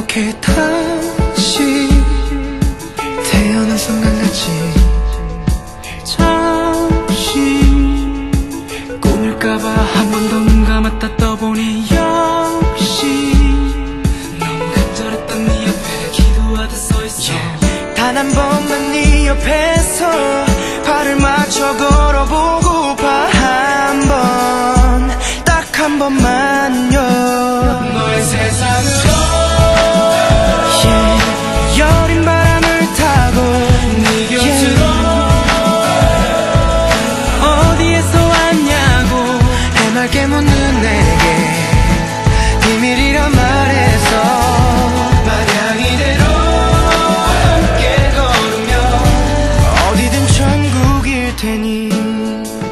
이렇게 다시 태어난 순간같이 잠시 꿈일까봐 한 번 더 눈 감았다 떠보니 역시 너무 간절했던 네 옆에 기도하듯 서있어. 단한 번만 네 옆에서 발을 맞춰 걸어보고파 한번딱 한 번만 You.